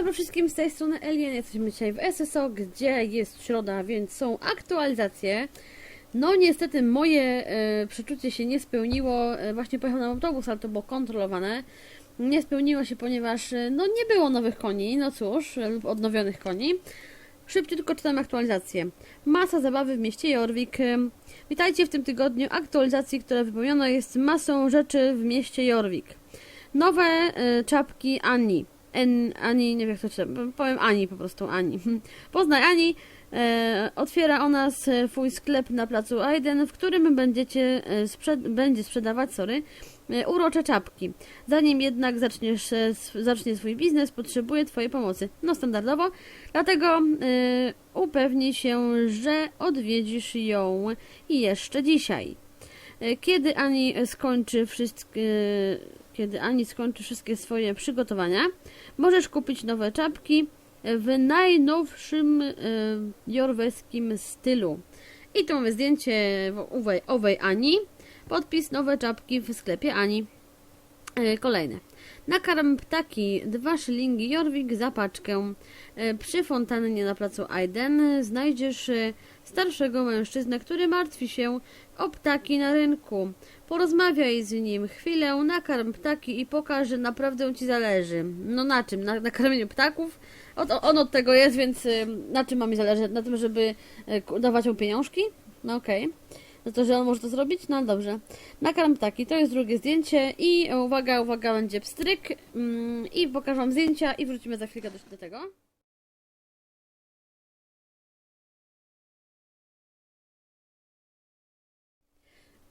dobry wszystkim, z tej strony Elien. Jesteśmy dzisiaj w SSO, gdzie jest środa, więc są aktualizacje. No niestety moje e, przeczucie się nie spełniło. E, właśnie pojechałem na autobus, ale to było kontrolowane. Nie spełniło się, ponieważ e, no nie było nowych koni, no cóż, e, lub odnowionych koni. Szybciutko czytam aktualizację. Masa zabawy w mieście Jorvik. E, Witajcie w tym tygodniu aktualizacji, która wypełniona jest masą rzeczy w mieście Jorvik. Nowe e, czapki Ani. En, Ani, nie wiem jak to czytam, powiem Ani po prostu, Ani. Poznaj Ani, e, otwiera ona swój sklep na placu Aiden, w którym będziecie e, sprzed, będzie sprzedawać, sorry, e, urocze czapki. Zanim jednak zaczniesz, e, zacznie swój biznes, potrzebuje Twojej pomocy. No standardowo, dlatego upewnij się, że odwiedzisz ją jeszcze dzisiaj. Kiedy Ani skończy wszystkie, kiedy Ani skończy wszystkie swoje przygotowania, możesz kupić nowe czapki w najnowszym e, jorweskim stylu. I tu mamy zdjęcie owej Ani. Podpis nowe czapki w sklepie Ani. E, Kolejne. Nakarm ptaki, dwa szylingi Jorwik za paczkę. E, Przy fontannie na placu Aiden znajdziesz e, starszego mężczyznę, który martwi się o ptaki na rynku. Porozmawiaj z nim chwilę, nakarm ptaki i pokaż, że naprawdę ci zależy. No na czym? Na, na karmieniu ptaków? Od, on od tego jest, więc y, na czym ma mi zależeć? Na tym, żeby dawać mu pieniążki? No okej. No to, że on może to zrobić? No dobrze. Nakarm ptaki, to jest drugie zdjęcie i uwaga, uwaga, będzie pstryk mm, i pokażę wam zdjęcia i wrócimy za chwilkę do, tego.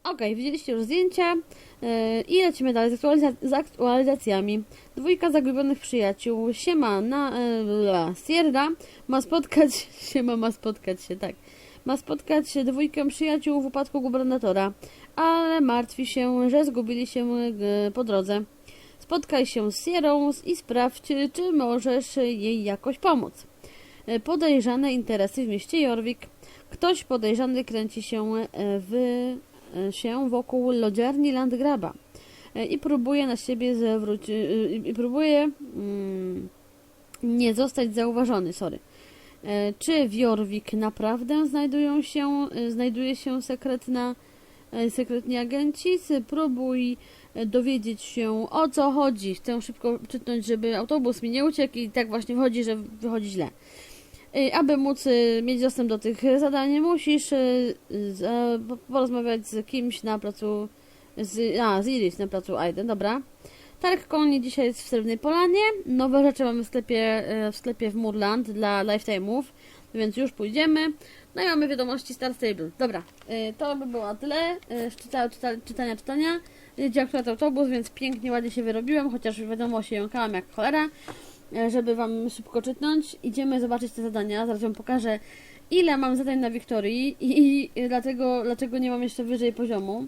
Okej, widzieliście już zdjęcia yy, i lecimy dalej z, aktualiza- z aktualizacjami. Dwójka zagubionych przyjaciół, siema na yy, Sierra ma spotkać, siema ma spotkać się, tak, ma spotkać dwójkę przyjaciół w upadku gubernatora, ale martwi się, że zgubili się yy, po drodze. Spotkaj się z Sierą i sprawdź, czy możesz jej jakoś pomóc. Yy, Podejrzane interesy w mieście Jorvik. Ktoś podejrzany kręci się yy, w się wokół lodziarni Landgraba e, i próbuje na siebie zwrócić i próbuje mm, nie zostać zauważony, sorry. E, Czy w Jorvik naprawdę znajdują się, e, znajduje się sekretna, e, sekretni agenci? Spróbuj e, dowiedzieć się o co chodzi. Chcę szybko czytnąć, żeby autobus mi nie uciekł i tak właśnie wychodzi, że wychodzi źle. Aby móc mieć dostęp do tych zadań, musisz porozmawiać z kimś na placu. Z, a, z Iris na placu Aiden, dobra. Targ koni dzisiaj jest w Srebrnej Polanie. Nowe rzeczy mamy w sklepie, e, w sklepie w Murland dla Lifetime'ów, więc już pójdziemy. No i mamy wiadomości Star Stable. Dobra, y, to by było tyle. Y, Czyta, czyta, czytania, czytania. Jedzie akurat autobus, więc pięknie, ładnie się wyrobiłem, chociaż wiadomo się jąkałam jak cholera e, żeby Wam szybko czytnąć. Idziemy zobaczyć te zadania. Zaraz Wam pokażę, ile mam zadań na Wiktorii i, i dlatego, dlaczego nie mam jeszcze wyżej poziomu.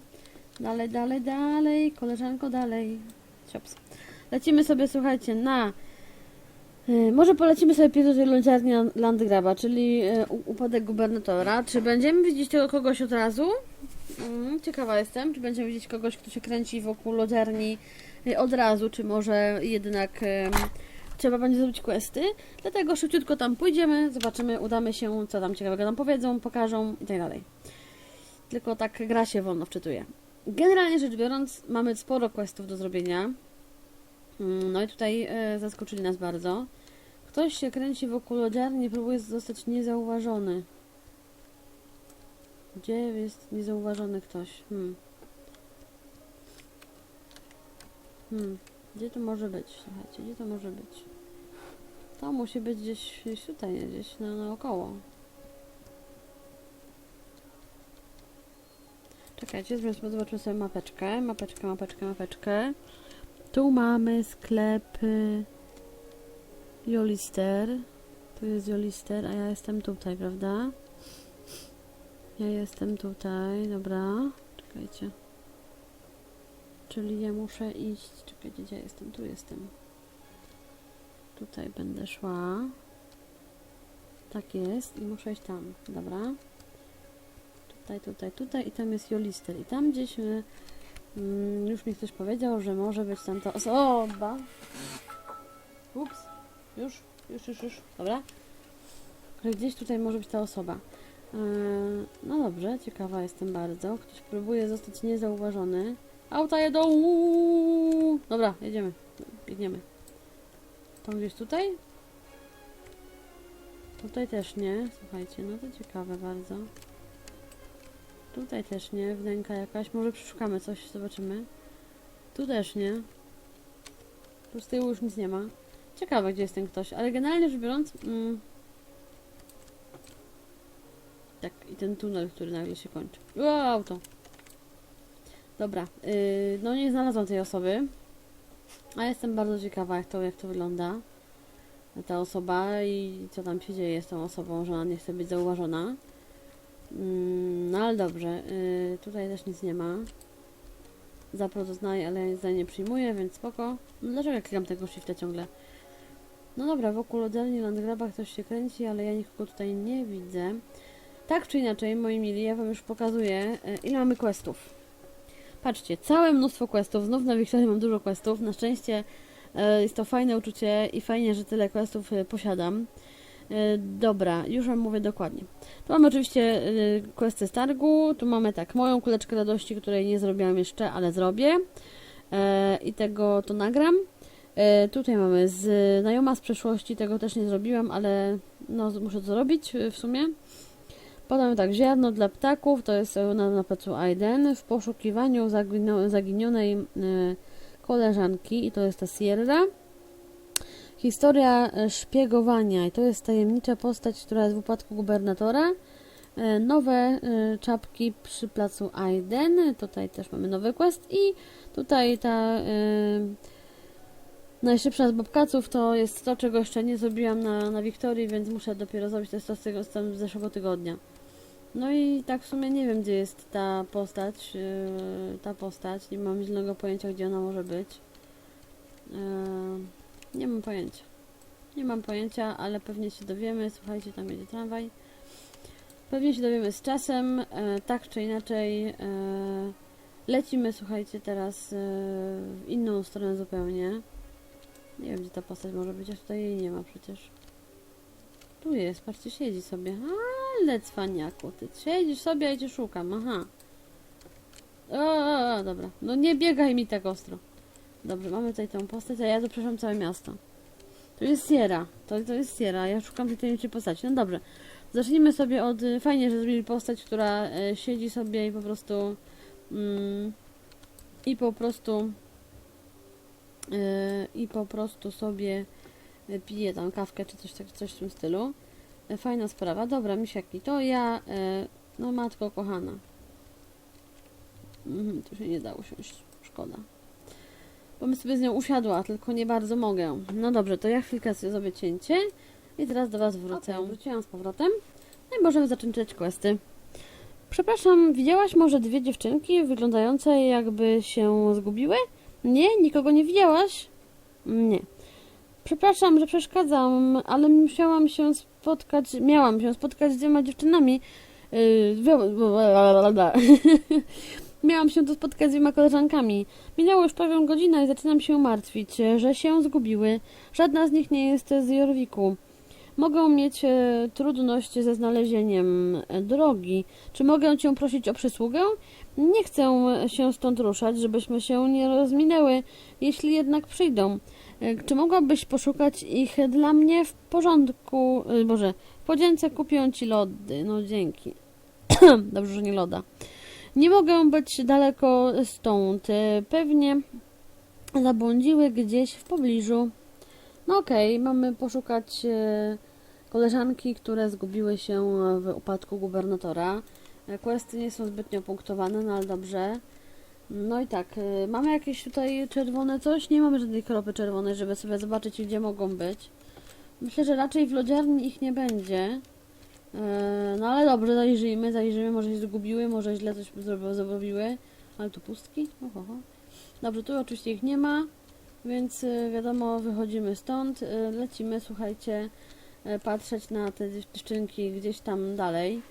Dalej, dalej, dalej, koleżanko, dalej. Lecimy sobie, słuchajcie, na... e, Może polecimy sobie pierwszy do lodziarni Landgraba, czyli u- upadek gubernatora. Czy będziemy widzieć tego kogoś od razu? Mm, ciekawa jestem, czy będziemy widzieć kogoś, kto się kręci wokół lodziarni e, od razu, czy może jednak trzeba będzie zrobić questy. Dlatego szybciutko tam pójdziemy, zobaczymy, udamy się, co tam ciekawego nam powiedzą, pokażą i tak dalej. Tylko tak gra się wolno wczytuje. Generalnie rzecz biorąc, mamy sporo questów do zrobienia. Mm, No i tutaj e, zaskoczyli nas bardzo. Ktoś się kręci wokół lodziarni próbuje zostać niezauważony. Gdzie jest niezauważony ktoś? Hmm. Hmm. Gdzie to może być? Słuchajcie, gdzie to może być? To musi być gdzieś, gdzieś tutaj, gdzieś na, naokoło. Czekajcie, zobaczmy, sobie mapeczkę. Mapeczkę, mapeczkę, mapeczkę. Tu mamy sklep Jolister. Tu jest Jolister, a ja jestem tutaj, prawda? Ja jestem tutaj, dobra. Czekajcie. Czyli ja muszę iść. Czekajcie, gdzie ja jestem? Tu jestem. Tutaj będę szła. Tak jest. I muszę iść tam. Dobra. Tutaj, tutaj, tutaj. I tam jest Jolister. I tam gdzieś y, mm, już mi ktoś powiedział, że może być tam ta osoba. Ups. Już? już, już, już, dobra. Że gdzieś tutaj może być ta osoba. Yy, no dobrze, ciekawa jestem bardzo. Ktoś próbuje zostać niezauważony. Auta jedą! Dobra, jedziemy. Biegniemy. To gdzieś tutaj? Tutaj też nie. Słuchajcie, no to ciekawe bardzo. Tutaj też nie. Wnęka jakaś. Może przeszukamy coś, zobaczymy. Tu też nie. Tu z tyłu już nic nie ma. Ciekawe, gdzie jest ten ktoś, ale generalnie rzecz biorąc... Mm, tak, i ten tunel, który nagle się kończy. O, auto. Dobra, yy, no nie znalazłam tej osoby. A jestem bardzo ciekawa, jak to, jak to wygląda. Ta osoba i co tam się dzieje z tą osobą, że ona nie chce być zauważona. Mm, no ale dobrze, yy, tutaj też nic nie ma. Zaprotoznaj, ale ja nie przyjmuję, więc spoko. No dlaczego klikam tego shifta ciągle? No dobra, wokół lodelni Landgraba ktoś się kręci, ale ja nikogo tutaj nie widzę. Tak czy inaczej, moi mili, ja wam już pokazuję, e, ile mamy questów. Patrzcie, całe mnóstwo questów. Znów na Wiktorii mam dużo questów. Na szczęście e, jest to fajne uczucie i fajnie, że tyle questów e, posiadam. E, Dobra, już wam mówię dokładnie. Tu mamy oczywiście e, questy z targu. Tu mamy tak, moją kuleczkę radości, której nie zrobiłam jeszcze, ale zrobię. E, I tego to nagram. E, Tutaj mamy znajoma z przeszłości, tego też nie zrobiłam, ale no, muszę to zrobić e, w sumie. Potem tak, ziarno dla ptaków, to jest e, na, na placu Aiden, w poszukiwaniu zaginionej e, koleżanki i to jest ta Sierra. Historia e, szpiegowania i to jest tajemnicza postać, która jest w upadku gubernatora. E, Nowe e, czapki przy placu Aiden, tutaj też mamy nowy quest i tutaj ta e, najszybsza z bobkaców to jest to, czego jeszcze nie zrobiłam na, na Wiktorii, więc muszę dopiero zrobić to to z tego z zeszłego tygodnia. No i tak w sumie nie wiem, gdzie jest ta postać, yy, ta postać, nie mam zielonego pojęcia, gdzie ona może być. Yy, nie mam pojęcia. Nie mam pojęcia, ale pewnie się dowiemy. Słuchajcie, tam jedzie tramwaj. Pewnie się dowiemy z czasem, e, tak czy inaczej. E, lecimy, słuchajcie, teraz e, w inną stronę zupełnie. Nie wiem, gdzie ta postać może być, a tutaj jej nie ma przecież. Tu jest, patrzcie, siedzi sobie. Ale cwaniaku, ty siedzisz sobie, ja cię szukam, aha. O, o, o, dobra. No nie biegaj mi tak ostro. Dobrze, mamy tutaj tą postać, a ja tu przeszłam całe miasto. To jest Sierra. To, to jest Sierra. Ja szukam tej tajemniczej postaci. No dobrze. Zacznijmy sobie od... y, Fajnie, że zrobili postać, która e, siedzi sobie i po prostu... Mm, I po prostu... e, I po prostu sobie pije tam kawkę czy coś, tak, coś w tym stylu. E, Fajna sprawa. Dobra, misiaki, to ja... e, No matko kochana. Mhm, tu się nie dało siąść. Szkoda. Bo bym sobie z nią usiadła, tylko nie bardzo mogę. No dobrze, to ja chwilkę sobie zrobię cięcie i teraz do Was wrócę. Okej. Wróciłam z powrotem. No i możemy zacząć questy. Przepraszam, widziałaś może dwie dziewczynki wyglądające jakby się zgubiły? Nie? Nikogo nie widziałaś? Nie. Przepraszam, że przeszkadzam, ale musiałam się spotkać, miałam się spotkać z dwiema dziewczynami. Yy. Miałam się tu spotkać z dwiema koleżankami. Minęło już prawie godzina i zaczynam się martwić, że się zgubiły. Żadna z nich nie jest z Jorwiku. Mogę mieć e, trudność ze znalezieniem e, drogi. Czy mogę Cię prosić o przysługę? Nie chcę się stąd ruszać, żebyśmy się nie rozminęły, jeśli jednak przyjdą. E, Czy mogłabyś poszukać ich dla mnie w porządku? Boże, w podzięce kupię Ci lody. No dzięki. Dobrze, że nie loda. Nie mogę być daleko stąd. E, Pewnie zabłądziły gdzieś w pobliżu. No okej, mamy poszukać e, koleżanki, które zgubiły się w upadku gubernatora. E, Questy nie są zbytnio punktowane, no ale dobrze. No i tak, mamy jakieś tutaj czerwone coś? Nie mamy żadnej kropy czerwonej, żeby sobie zobaczyć, gdzie mogą być. Myślę, że raczej w lodziarni ich nie będzie. E, No ale dobrze, zajrzyjmy, zajrzymy, może się zgubiły, może źle coś zrobiły. Ale tu pustki? Oho. Dobrze, tu oczywiście ich nie ma, więc e, wiadomo, wychodzimy stąd, e, lecimy, słuchajcie, patrzeć na te dziewczynki gdzieś tam dalej.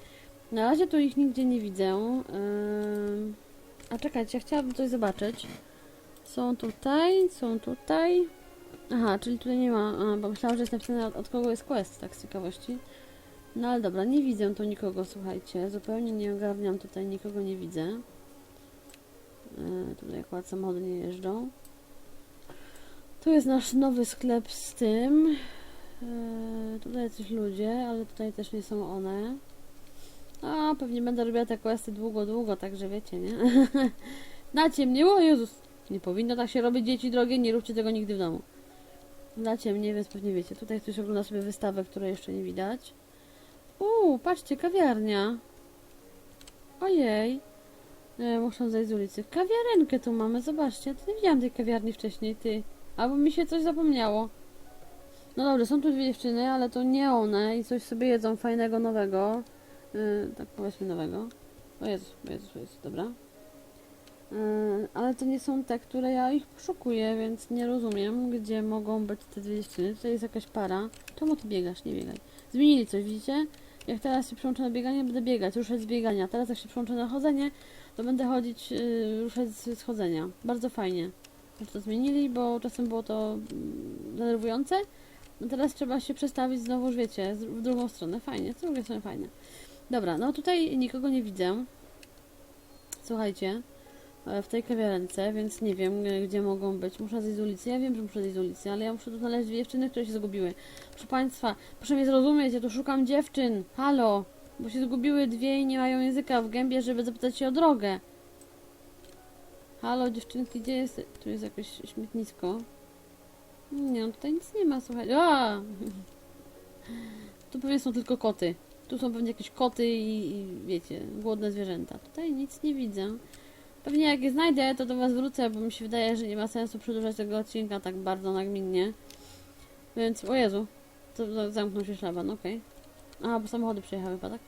Na razie tu ich nigdzie nie widzę. A czekajcie, chciałabym coś zobaczyć. Są tutaj, są tutaj. Aha, czyli tutaj nie ma, bo myślałam, że jest napisane od kogo jest quest, tak z ciekawości. No ale dobra, nie widzę tu nikogo, słuchajcie. Zupełnie nie ogarniam, tutaj nikogo nie widzę. E, tutaj akurat samochody nie jeżdżą. Tu jest nasz nowy sklep z tym. E, tutaj jacyś ludzie, ale tutaj też nie są one. A, pewnie będę robiła te questy długo, długo, także wiecie, nie? Dacie mnie, o Jezus! Nie powinno tak się robić, dzieci drogie, nie róbcie tego nigdy w domu. Dacie mnie, więc pewnie wiecie. Tutaj ktoś ogląda sobie wystawę, której jeszcze nie widać. Uuu, patrzcie, kawiarnia. Ojej. E, muszę zejść z ulicy. Kawiarenkę tu mamy, zobaczcie. Ja nie widziałam tej kawiarni wcześniej, ty. Albo mi się coś zapomniało. No dobrze, są tu dwie dziewczyny, ale to nie one i coś sobie jedzą fajnego, nowego. E, tak powiedzmy nowego. O Jezu, o Jezu, o Jezu, dobra. E, ale to nie są te, które ja ich poszukuję, więc nie rozumiem, gdzie mogą być te dwie dziewczyny. Tutaj jest jakaś para. Czemu ty biegasz? Nie biegaj. Zmienili coś, widzicie? Jak teraz się przyłączę na bieganie, będę biegać, ruszać z biegania. Teraz jak się przyłączę na chodzenie, to będę chodzić, yy, ruszać z, z chodzenia. Bardzo fajnie. że to zmienili, bo czasem było to mm, denerwujące. No teraz trzeba się przestawić znowu, już wiecie, w drugą stronę. Fajnie, z drugiej strony fajnie. Dobra, no tutaj nikogo nie widzę. Słuchajcie, w tej kawiarence, więc nie wiem, e, gdzie mogą być. Muszę zejść z ulicy. Ja wiem, że muszę zejść z ulicy, ale ja muszę tu znaleźć dwie dziewczyny, które się zgubiły. Proszę Państwa, proszę mnie zrozumieć, ja tu szukam dziewczyn. Halo, bo się zgubiły dwie i nie mają języka w gębie, żeby zapytać się o drogę. Halo, dziewczynki, gdzie jest? Tu jest jakieś śmietnisko. Nie, no tutaj nic nie ma, słuchaj. A! Tu pewnie są tylko koty. Tu są pewnie jakieś koty i, i wiecie, głodne zwierzęta. Tutaj nic nie widzę. Pewnie jak je znajdę, to do Was wrócę, bo mi się wydaje, że nie ma sensu przedłużać tego odcinka tak bardzo nagminnie. Więc, o Jezu, to, zamknął się szlaban, okej. Aha, bo samochody przyjechały chyba, tak?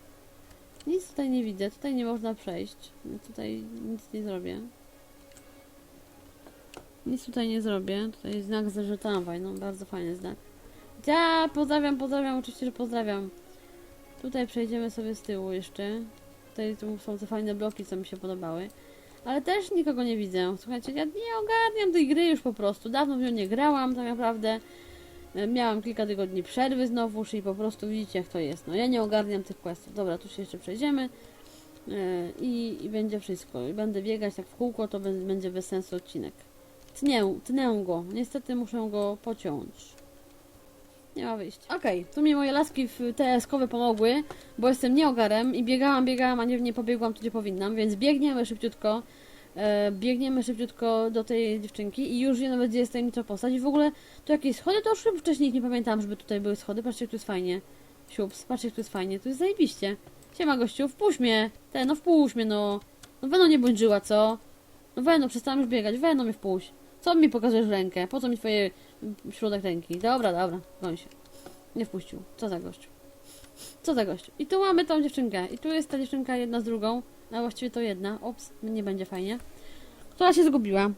Nic tutaj nie widzę, tutaj nie można przejść. Tutaj nic nie zrobię. Nic tutaj nie zrobię. Tutaj jest znak że tramwaj, no bardzo fajny znak. Ja pozdrawiam, pozdrawiam, oczywiście, że pozdrawiam. Tutaj przejdziemy sobie z tyłu jeszcze. Tutaj tu są te fajne bloki, co mi się podobały. Ale też nikogo nie widzę. Słuchajcie, ja nie ogarniam tej gry już po prostu. Dawno w nią nie grałam tak naprawdę. E, Miałam kilka tygodni przerwy znowuż i po prostu widzicie jak to jest. No ja nie ogarniam tych questów. Dobra, tu się jeszcze przejdziemy. E, I, I będzie wszystko. I będę biegać tak w kółko, to będzie bez sensu odcinek. Tnę, tnę go. Niestety muszę go pociąć. Nie ma wyjścia. Okej, tu mi moje laski w TS-kowe pomogły, bo jestem nieogarem i biegałam, biegałam, a nie, nie pobiegłam tu, gdzie powinnam, więc biegniemy szybciutko. E, biegniemy szybciutko do tej dziewczynki i już wiem nawet, gdzie jest tajemnicza postać. I w ogóle tu jakieś schody to szły wcześniej, nie pamiętam, żeby tutaj były schody. Patrzcie, jak tu jest fajnie. Siups, patrzcie, jak tu jest fajnie. Tu jest zajebiście. Siema, gościu, wpuść mnie. Te, no wpuść mnie, no. No Weno nie bądź żyła, co? No Weno, przestałam już biegać. Weno mnie wpuść. Co mi pokazujesz rękę? Po co mi twoje środek ręki? Dobra, dobra, goń się. Nie wpuścił. Co za gościu. Co za gościu. I tu mamy tą dziewczynkę. I tu jest ta dziewczynka jedna z drugą. A właściwie to jedna. Ops, nie będzie fajnie. Która się zgubiła.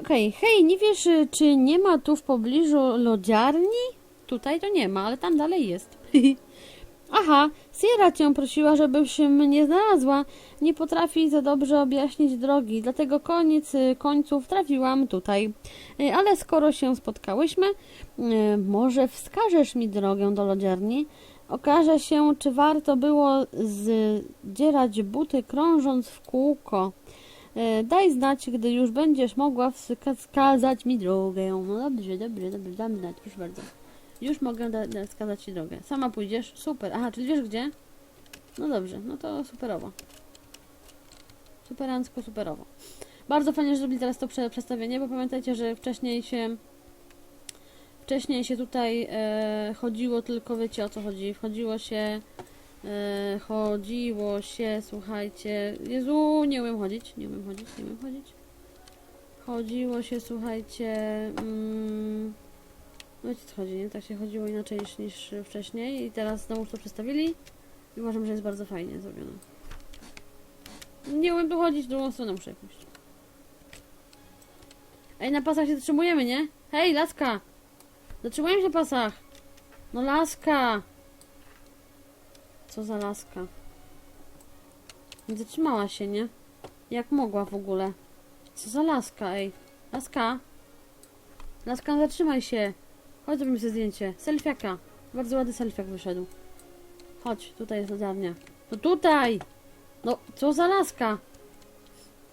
Okej, hej, nie wiesz, y, czy nie ma tu w pobliżu lodziarni? Tutaj to nie ma, ale tam dalej jest. Aha, Sierra cię prosiła, żebyś mnie znalazła. Nie potrafi za dobrze objaśnić drogi, dlatego koniec y, końców trafiłam tutaj. Y, Ale skoro się spotkałyśmy, y, może wskażesz mi drogę do lodziarni? Okaże się, czy warto było zdzierać buty krążąc w kółko. Daj znać, gdy już będziesz mogła wska- wskazać mi drogę. No dobrze, dobrze, dobrze, dam znać, proszę bardzo. Już mogę wskazać ci drogę. Sama pójdziesz? Super. Aha, czyli wiesz gdzie? No dobrze, no to superowo. Superancko, superowo. Bardzo fajnie, że zrobili teraz to prze- przestawienie, bo pamiętajcie, że wcześniej się wcześniej się tutaj e, chodziło tylko, wiecie o co chodzi, wchodziło się e, chodziło się, słuchajcie, Jezu, nie umiem chodzić, nie umiem chodzić, nie umiem chodzić. Chodziło się, słuchajcie, mm, no wiecie co chodzi, nie? Tak się chodziło inaczej niż, wcześniej i teraz znowu to przestawili i uważam, że jest bardzo fajnie zrobione. Nie umiem tu chodzić, drugą stronę muszę pójść. Ej, na pasach się zatrzymujemy, nie? Hej, laska! Zatrzymujemy się na pasach! No laska! Co za laska? Zatrzymała się, nie? Jak mogła w ogóle? Co za laska, ej? Laska? Laska, zatrzymaj się. Chodź, zrobimy sobie zdjęcie. Selfiaka. Bardzo ładny selfiak wyszedł. Chodź, tutaj jest latarnia. No tutaj! No, co za laska?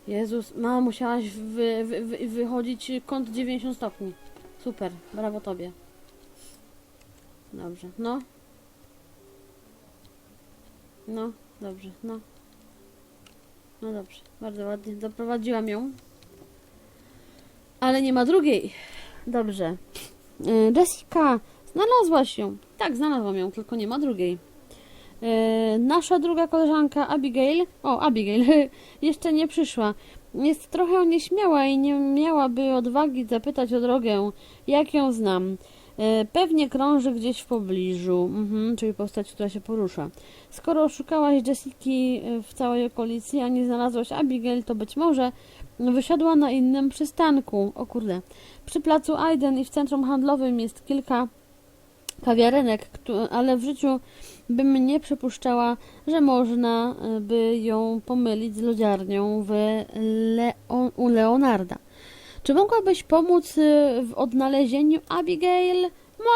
Jezus, mama, musiałaś wy, wy, wy, wychodzić kąt 90 stopni. Super, brawo tobie. Dobrze, no. No, dobrze, no. No dobrze, bardzo ładnie. Doprowadziłam ją. Ale nie ma drugiej. Dobrze. E, Jessica, znalazłaś ją. Tak, znalazłam ją, tylko nie ma drugiej. E, Nasza druga koleżanka Abigail, o Abigail, jeszcze nie przyszła. Jest trochę nieśmiała i nie miałaby odwagi zapytać o drogę, jak ją znam. E, Pewnie krąży gdzieś w pobliżu, mhm, czyli postać, która się porusza. Skoro oszukałaś Jessiki w całej okolicy, a nie znalazłaś Abigail, to być może wysiadła na innym przystanku. O kurde. Przy placu Aiden i w centrum handlowym jest kilka kawiarenek, ale w życiu bym nie przypuszczała, że można e, by ją pomylić z lodziarnią w Leo- u Leonarda. Czy mogłabyś pomóc e, w odnalezieniu Abigail?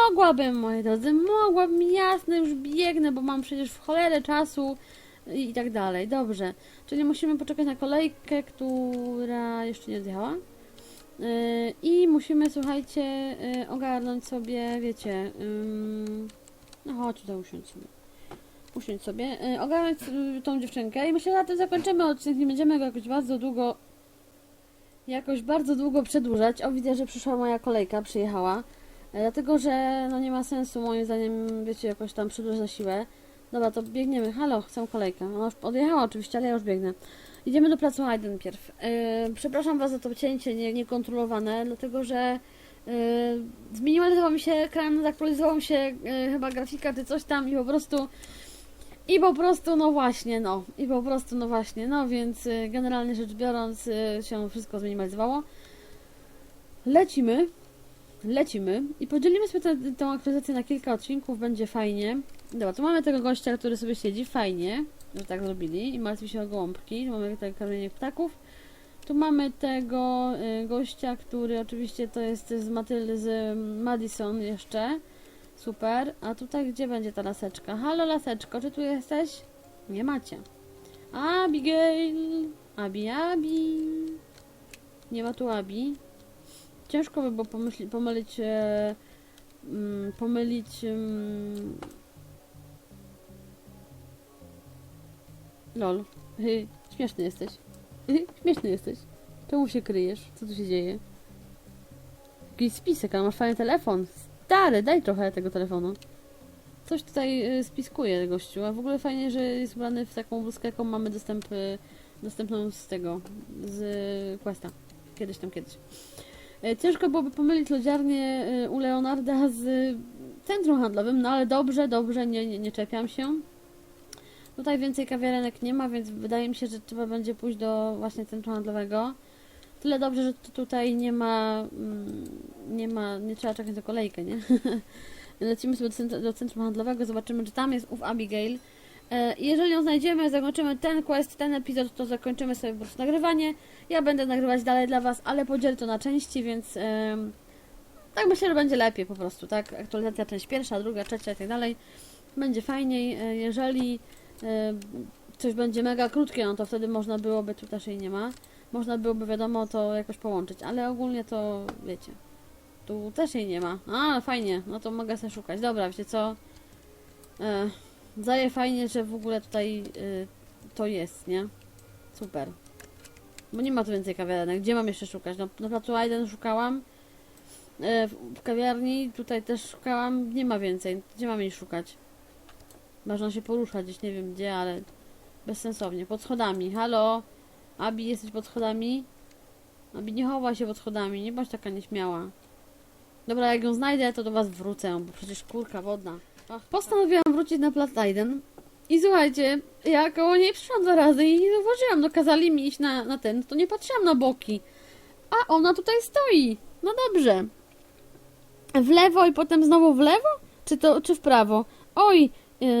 Mogłabym, moi drodzy, mogłabym, jasne, już biegnę, bo mam przecież w cholerę czasu i tak dalej. Dobrze, czyli musimy poczekać na kolejkę, która jeszcze nie odjechała. Yy, I musimy, słuchajcie, yy, ogarnąć sobie, wiecie, no chodź tutaj usiądź sobie. Usiądź sobie, yy, ogarnąć tą dziewczynkę i myślę, że na tym zakończymy odcinek, nie będziemy go jakoś bardzo długo, jakoś bardzo długo przedłużać. O, widzę, że przyszła moja kolejka, przyjechała, dlatego, że no nie ma sensu moim zdaniem, wiecie, jakoś tam przedłużać na siłę. Dobra, to biegniemy. Halo, chcę kolejkę. Ona już odjechała oczywiście, ale ja już biegnę. Idziemy do placu Aiden pierw. Yy, przepraszam Was za to cięcie nie, niekontrolowane, dlatego że yy, zminimalizował mi się ekran, zaktualizował się yy, chyba grafika czy coś tam i po prostu i po prostu, no właśnie, no. I po prostu, no właśnie, no więc yy, generalnie rzecz biorąc yy, się wszystko zminimalizowało. Lecimy. Lecimy i podzielimy sobie tę aktualizację na kilka odcinków, będzie fajnie. Dobra, tu mamy tego gościa, który sobie siedzi, fajnie, że tak zrobili i martwi się o gołąbki. Tu mamy tutaj karmienie ptaków. Tu mamy tego y, gościa, który oczywiście to jest z Matyldy, z Madison jeszcze. Super. A tutaj gdzie będzie ta laseczka? Halo laseczko, czy tu jesteś? Nie macie. Abigail! Abi, Abi! Nie ma tu Abi. Ciężko by było pomyśli, pomylić, e, mm, pomylić mm, Lol. Hy, śmieszny jesteś. Hy, śmieszny jesteś. Czemu się kryjesz? Co tu się dzieje? Jakiś spisek, a masz fajny telefon. Stary, daj trochę tego telefonu. Coś tutaj y, spiskuje gościu, a w ogóle fajnie, że jest ubrany w taką bluzkę, jaką mamy dostęp, y, dostępną z tego, z Questa. Kiedyś tam, kiedyś. Ciężko byłoby pomylić lodziarnię y, u Leonarda z centrum handlowym, no ale dobrze, dobrze, nie, nie, nie czepiam się. Tutaj więcej kawiarenek nie ma, więc wydaje mi się, że trzeba będzie pójść do właśnie centrum handlowego. Tyle dobrze, że tu- tutaj nie ma, mm, nie ma, nie trzeba czekać na kolejkę, nie? Lecimy sobie do, centr- do centrum handlowego, zobaczymy, czy tam jest ów Abigail. E, Jeżeli ją znajdziemy, zakończymy ten quest, ten epizod, to zakończymy sobie po prostu nagrywanie. Ja będę nagrywać dalej dla Was, ale podzielę to na części, więc tak myślę, że będzie lepiej po prostu, tak? Aktualizacja część pierwsza, druga, trzecia i tak dalej. Będzie fajniej. E, Jeżeli coś będzie mega krótkie, no to wtedy można byłoby, tu też jej nie ma, można byłoby wiadomo to jakoś połączyć, ale ogólnie to wiecie, tu też jej nie ma. A, fajnie, no to mogę sobie szukać. Dobra, wiecie co? E, Zaje fajnie, że w ogóle tutaj y, to jest, nie? Super. Bo nie ma tu więcej kawiarenek. Gdzie mam jeszcze szukać? No, na placu Aiden szukałam. E, w, w kawiarni tutaj też szukałam. Nie ma więcej. Gdzie mam jej szukać? Można się poruszać gdzieś, nie wiem gdzie, ale bezsensownie. Pod schodami. Halo? Abi, jesteś pod schodami? Abi, nie chowaj się pod schodami. Nie bądź taka nieśmiała. Dobra, jak ją znajdę, to do was wrócę, bo przecież kurka wodna. Ach, Postanowiłam wrócić na plac Aiden. I słuchajcie, ja koło niej przyszłam dwa razy i nie zauważyłam, no kazali mi iść na, na ten, to nie patrzyłam na boki. A ona tutaj stoi. No dobrze. W lewo i potem znowu w lewo? Czy to, czy w prawo? Oj,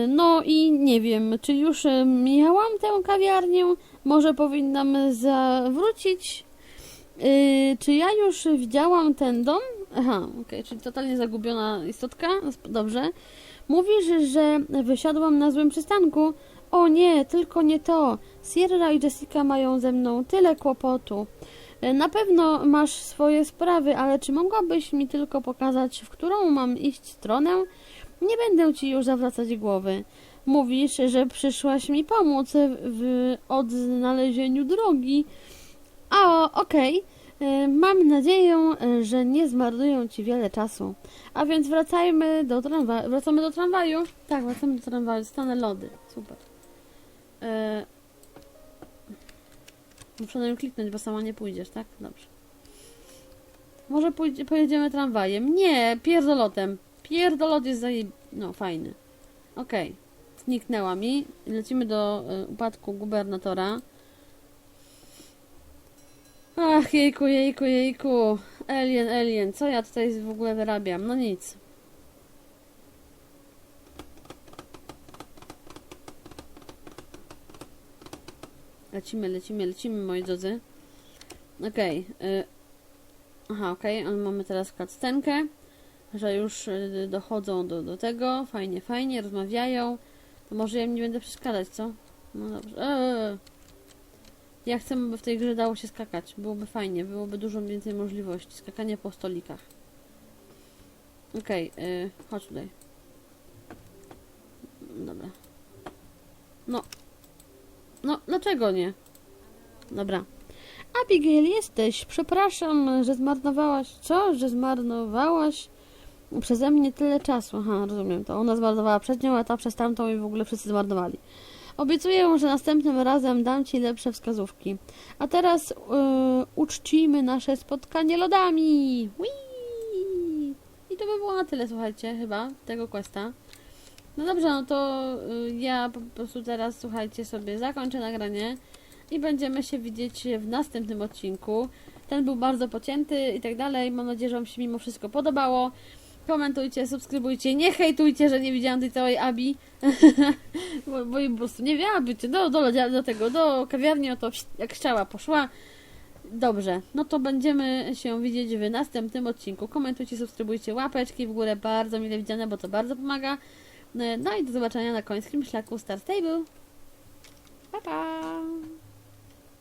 no i nie wiem, czy już y, mijałam tę kawiarnię? Może powinnam zawrócić? Y, czy ja już widziałam ten dom? Aha, okej, czyli totalnie zagubiona istotka. Dobrze. Mówisz, że wysiadłam na złym przystanku. O nie, tylko nie to. Sierra i Jessica mają ze mną tyle kłopotu. Na pewno masz swoje sprawy, ale czy mogłabyś mi tylko pokazać, w którą mam iść stronę? Nie będę ci już zawracać głowy. Mówisz, że przyszłaś mi pomóc w odnalezieniu drogi. A, okej. E, Mam nadzieję, że nie zmarnują ci wiele czasu. A więc wracajmy do tramwaju. Wracamy do tramwaju? Tak, wracamy do tramwaju. Stanę lody. Super. E... Muszę na nią kliknąć, bo sama nie pójdziesz, tak? Dobrze. Może pojedziemy tramwajem? Nie, pierdolotem. Pierdolot jest zaje... No, fajny. Okej. Zniknęła mi. Lecimy do e, upadku gubernatora. Ach, jejku, jejku, jejku. Alien, alien. Co ja tutaj w ogóle wyrabiam? No nic. Lecimy, lecimy, lecimy, moi drodzy. Okej. y, Aha, okej. ale Mamy teraz cutscenkę, że już y, dochodzą do, do tego. Fajnie, fajnie, rozmawiają. To może ja im nie będę przeszkadzać, co? No dobrze. Eee. Ja chcę, by w tej grze dało się skakać. Byłoby fajnie, byłoby dużo więcej możliwości. Skakanie po stolikach. Okej, y, chodź tutaj. Dobra. No. No, dlaczego nie? Dobra. Abigail, jesteś. Przepraszam, że zmarnowałaś. Co? Że zmarnowałaś przeze mnie tyle czasu. Aha, rozumiem to. Ona zmarnowała przed nią, a ta przez tamtą i w ogóle wszyscy zmarnowali. Obiecuję, że następnym razem dam Ci lepsze wskazówki. A teraz yy, nasze spotkanie lodami. Whee! I to by było na tyle, słuchajcie, chyba, tego questa. No dobrze, no to y, ja po prostu teraz, słuchajcie, sobie zakończę nagranie i będziemy się widzieć w następnym odcinku. Ten był bardzo pocięty i tak dalej. Mam nadzieję, że Wam się mimo wszystko podobało. Komentujcie, subskrybujcie, nie hejtujcie, że nie widziałam tej całej Abi. bo, bo po prostu nie miała być. Do, do, do tego, do kawiarni, no to jak chciała, poszła. Dobrze, no to będziemy się widzieć w następnym odcinku. Komentujcie, subskrybujcie, łapeczki w górę, bardzo mile widziane, bo to bardzo pomaga. No i do zobaczenia na końskim szlaku Star Stable. Pa, pa!